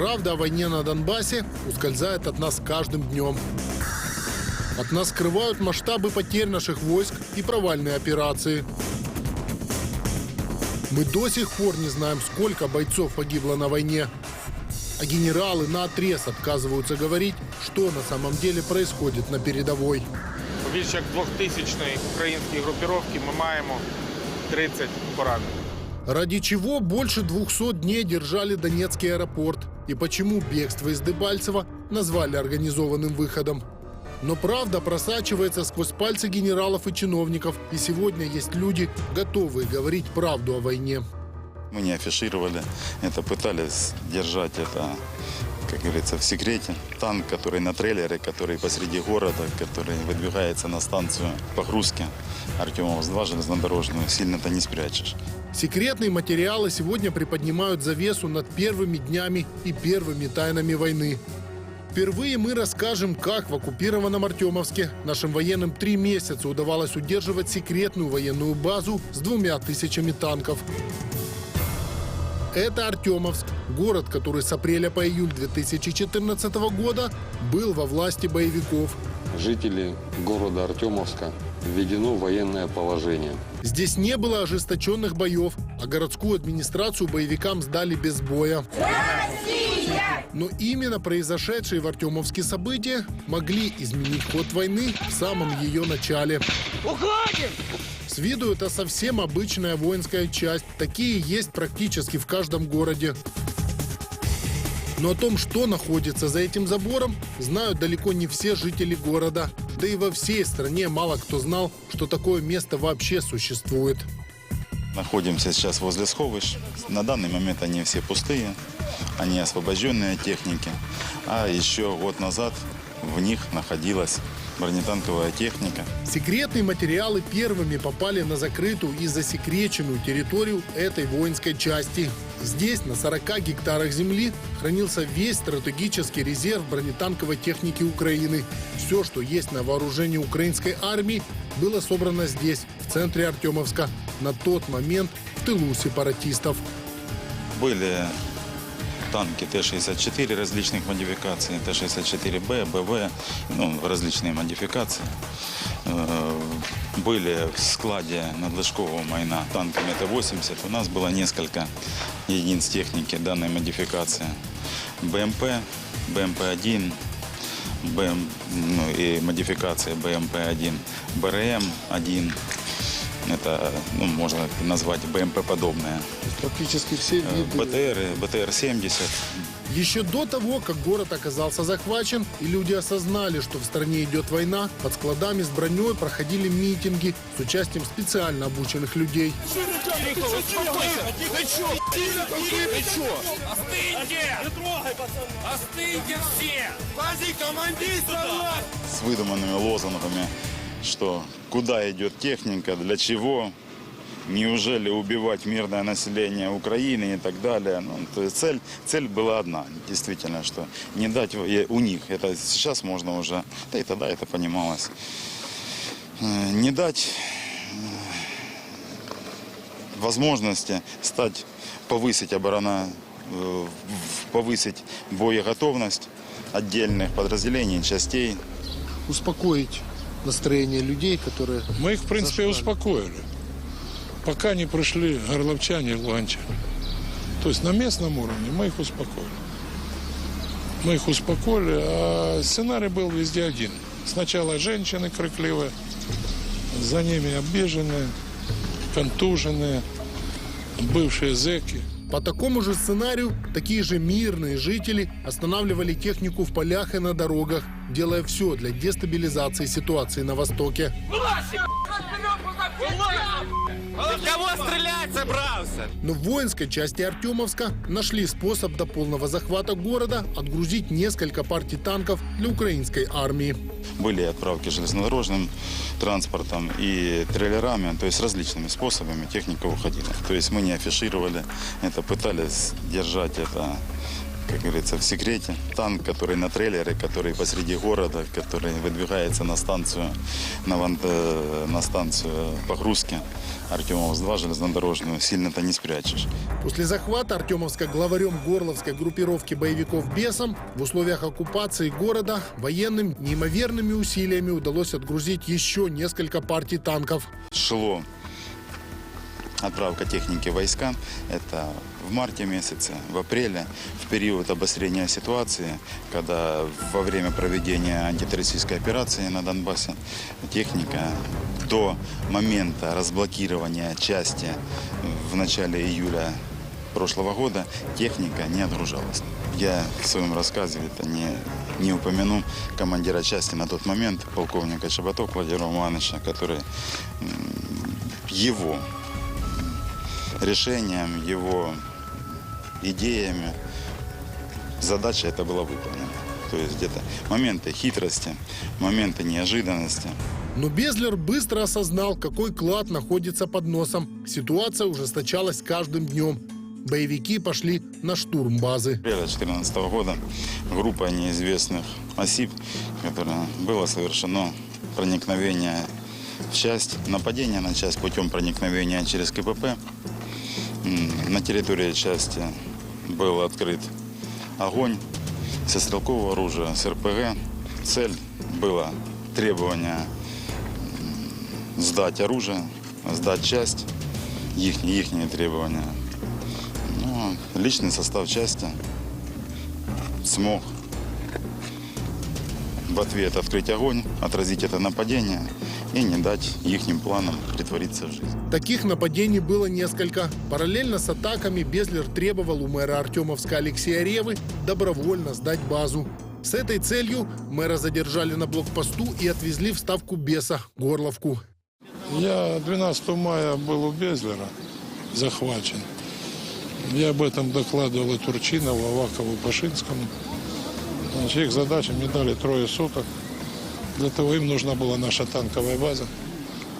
Правда о войне на Донбассе ускользает от нас с каждым днем. От нас скрывают масштабы потерь наших войск и провальные операции. Мы до сих пор не знаем, сколько бойцов погибло на войне. А генералы на отрез отказываются говорить, что на самом деле происходит на передовой. Більше як 2000 українській групіровки ми маємо 30 поранених. Ради чего больше 200 дней держали Донецкий аэропорт? И почему бегство из Дебальцева назвали организованным выходом? Но правда просачивается сквозь пальцы генералов и чиновников, и сегодня есть люди, готовые говорить правду о войне. Мы не афишировали это, пытались держать это, как говорится, в секрете. Танк, который на трейлере, который посреди города, который выдвигается на станцию погрузки Артемовск-2 железнодорожную, сильно-то не спрячешь. Секретные материалы сегодня приподнимают завесу над первыми днями и первыми тайнами войны. Впервые мы расскажем, как в оккупированном Артемовске нашим военным три месяца удавалось удерживать секретную военную базу с двумя тысячами танков. Это Артемовск, город, который с апреля по июль 2014 года был во власти боевиков. жители города Артемовска введено военное положение. Здесь не было ожесточенных боев, а городскую администрацию боевикам сдали без боя. Но именно произошедшие в Артемовске события могли изменить ход войны в самом ее начале. С виду это совсем обычная воинская часть. Такие есть практически в каждом городе. Но о том, что находится за этим забором, знают далеко не все жители города. Да и во всей стране мало кто знал, что такое место вообще существует. Находимся сейчас возле Сховыш. На данный момент они все пустые, они освобожденные техники. А еще год назад в них находилась бронетанковая техника. Секретные материалы первыми попали на закрытую и засекреченную территорию этой воинской части. Здесь, на 40 гектарах земли, хранился весь стратегический резерв бронетанковой техники Украины. Все, что есть на вооружении украинской армии, было собрано здесь, в центре Артемовска, на тот момент в тылу сепаратистов. Были танки Т-64 различных модификаций, Т-64Б, БВ, ну, различные модификации. Э, Были в складе надлежкового майна танками Т-80. У нас было несколько единиц техники данной модификации. БМП, БМП-1, БМ, ну, и модификация БМП-1, БРМ-1. Это, ну, можно назвать БМП-подобное. Практически все Э, БТР, БТР-70. Еще до того, как город оказался захвачен, и люди осознали, что в стране идет война, под складами с броней проходили митинги с участием специально обученных людей. Остыньте! Не трогай, пацаны! Остыньте все! с выдуманными лозунгами, что куда идет техника, для чего, неужели убивать мирное население Украины и так далее. Ну, то есть цель, цель была одна, действительно, что не дать у них, это сейчас можно уже, да и тогда это понималось, э, не дать э, возможности стать, повысить оборона, э, повысить боеготовность отдельных подразделений, частей, Успокоить настроение людей, которые... Мы их, в принципе, Зашкварили. успокоили. Пока не пришли горловчане и луганчане. То есть на местном уровне мы их успокоили. Мы их успокоили, а сценарий был везде один. Сначала женщины крикливые, за ними обиженные, контуженные, бывшие зэки. По такому же сценарию такие же мирные жители останавливали технику в полях и на дорогах, делая все для дестабилизации ситуации на Востоке. Кого стрелять собрался? Но в воинской части Артемовска нашли способ до полного захвата города отгрузить несколько партий танков для украинской армии. Были отправки железнодорожным транспортом и трейлерами, то есть различными способами техника уходила. То есть мы не афишировали это, пытались держать это, как говорится, в секрете. Танк, который на трейлере, который посреди города, который выдвигается на станцию, на, ван- э, на станцию погрузки Артемовск-2 железнодорожную сильно-то не спрячешь. После захвата Артемовска главарем горловской группировки боевиков «Бесом» в условиях оккупации города военным неимоверными усилиями удалось отгрузить еще несколько партий танков. Шло отправка техники в войска. Это в марте месяце, в апреле, в период обострения ситуации, когда во время проведения антитеррористической операции на Донбассе техника до момента разблокирования части в начале июля прошлого года техника не отгружалась. Я в своем рассказе это не, не упомяну командира части на тот момент, полковника Чеботок Владимира Ивановича, который его решением, его идеями задача это была выполнена. То есть где-то моменты хитрости, моменты неожиданности. Но Безлер быстро осознал, какой клад находится под носом. Ситуация ужесточалась с каждым днем. Боевики пошли на штурм базы. апреля 2014 года группа неизвестных осиб, которая было совершено проникновение в часть, нападение на часть путем проникновения через КПП. На территории части был открыт огонь со стрелкового оружия, с РПГ. Цель была требование сдать оружие, сдать часть, их, ихние требования. Ну, личный состав части смог в ответ открыть огонь, отразить это нападение и не дать их планам притвориться в жизнь. Таких нападений было несколько. Параллельно с атаками Безлер требовал у мэра Артемовска Алексея Ревы добровольно сдать базу. С этой целью мэра задержали на блокпосту и отвезли в ставку Беса, Горловку. Я 12 мая был у Безлера захвачен. Я об этом докладывал и Турчинову, Авакову, Пашинскому. Значит, их задача мне дали трое суток. Для того им нужна была наша танковая база,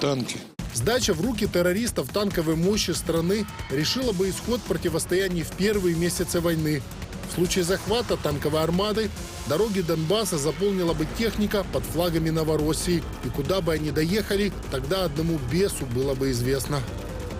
танки. Сдача в руки террористов танковой мощи страны решила бы исход противостояний в первые месяцы войны. В случае захвата танковой армады дороги Донбасса заполнила бы техника под флагами Новороссии. И куда бы они доехали, тогда одному бесу было бы известно.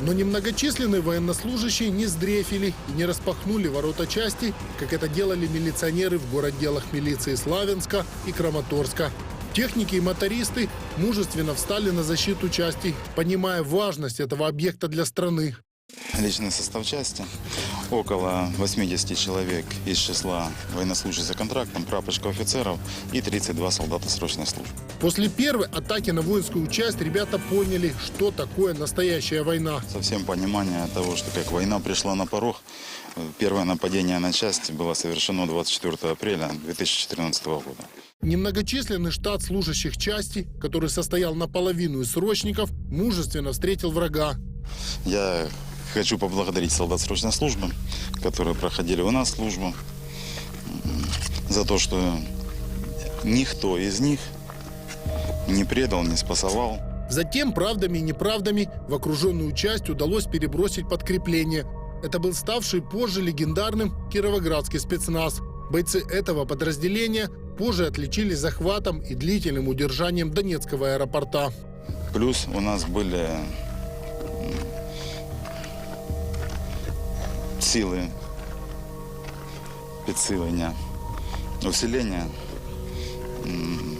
Но немногочисленные военнослужащие не сдрефили и не распахнули ворота части, как это делали милиционеры в городделах милиции Славянска и Краматорска. Техники и мотористы мужественно встали на защиту части, понимая важность этого объекта для страны. Личный состав части около 80 человек из числа военнослужащих за контрактом, прапорщиков офицеров и 32 солдата срочной службы. После первой атаки на воинскую часть ребята поняли, что такое настоящая война. Совсем понимание того, что как война пришла на порог, первое нападение на часть было совершено 24 апреля 2014 года. Немногочисленный штат служащих части, который состоял наполовину из срочников, мужественно встретил врага. Я хочу поблагодарить солдат срочной службы, которые проходили у нас службу, за то, что никто из них не предал, не спасовал. Затем правдами и неправдами в окруженную часть удалось перебросить подкрепление. Это был ставший позже легендарным кировоградский спецназ. Бойцы этого подразделения позже отличились захватом и длительным удержанием Донецкого аэропорта. Плюс у нас были силы підсилення, усиления.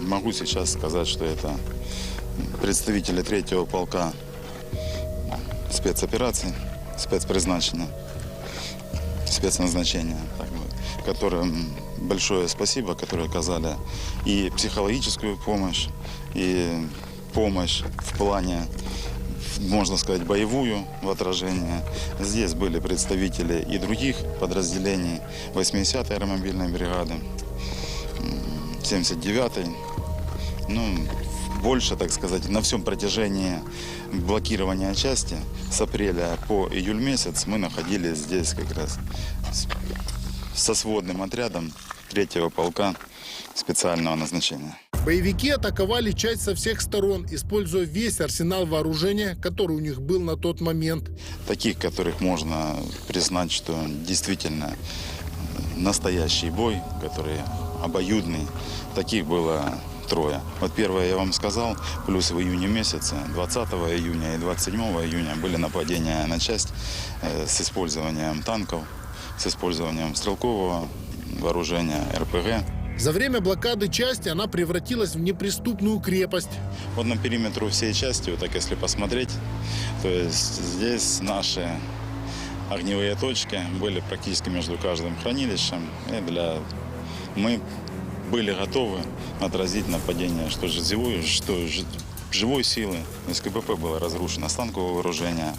Могу сейчас сказать, что это представители третьего полка спецопераций, спецпризначения, спецназначения, так бы, которым большое спасибо, которые оказали и психологическую помощь, и помощь в плане, можно сказать, боевую в отражение. Здесь были представители и других подразделений 80-й аэромобильной бригады, м, 79-й. Ну, больше, так сказать, на всем протяжении блокирования части с апреля по июль месяц мы находились здесь как раз со сводным отрядом третьего полка специального назначения. Боевики атаковали часть со всех сторон, используя весь арсенал вооружения, который у них был на тот момент. Таких, которых можно признать, что действительно настоящий бой, который обоюдный, таких было трое. Вот первое я вам сказал, плюс в июне месяце, 20 июня и 27 июня были нападения на часть э, с использованием танков, с использованием стрелкового вооружения, РПГ. За время блокады части она превратилась в неприступную крепость. Вот на периметру всей части, вот так если посмотреть, то есть здесь наши огневые точки были практически между каждым хранилищем. И для... Мы были готовы отразить нападение что живой, что жи- живой силы. Есть КПП было разрушено, станковое вооружение.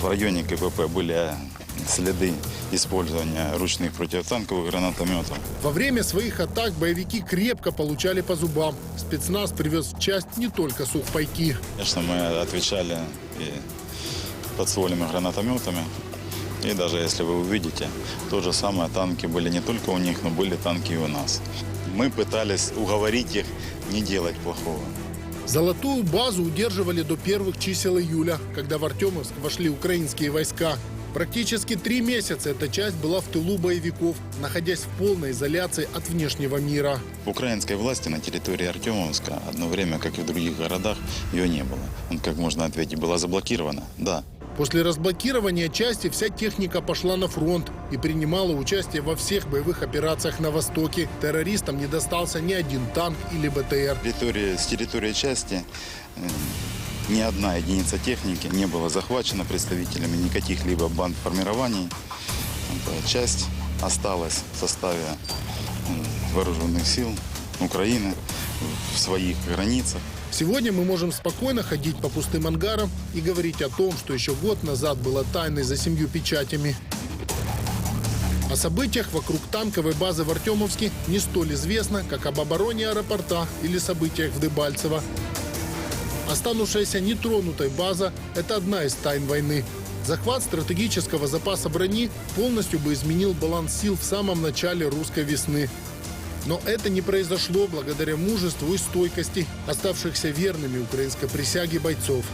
В районе КПП были следы использования ручных противотанковых гранатометов. Во время своих атак боевики крепко получали по зубам. Спецназ привез в часть не только сухпайки. Конечно, мы отвечали и подствольными гранатометами. И даже если вы увидите, то же самое, танки были не только у них, но были танки и у нас. Мы пытались уговорить их не делать плохого. Золотую базу удерживали до первых чисел июля, когда в Артемовск вошли украинские войска. Практически три месяца эта часть была в тылу боевиков, находясь в полной изоляции от внешнего мира. Украинской власти на территории Артемовска одно время, как и в других городах, ее не было. Он, как можно ответить, была заблокирована? Да. После разблокирования части вся техника пошла на фронт и принимала участие во всех боевых операциях на Востоке. Террористам не достался ни один танк или БТР. Территория, с территории части э, ни одна единица техники не была захвачена представителями никаких либо банд формирований. Эта Часть осталась в составе вооруженных сил Украины в своих границах. Сегодня мы можем спокойно ходить по пустым ангарам и говорить о том, что еще год назад было тайной за семью печатями. О событиях вокруг танковой базы в Артемовске не столь известно, как об обороне аэропорта или событиях в Дебальцево. Останувшаяся нетронутой база – это одна из тайн войны. Захват стратегического запаса брони полностью бы изменил баланс сил в самом начале русской весны. Но это не произошло благодаря мужеству и стойкости оставшихся верными украинской присяге бойцов.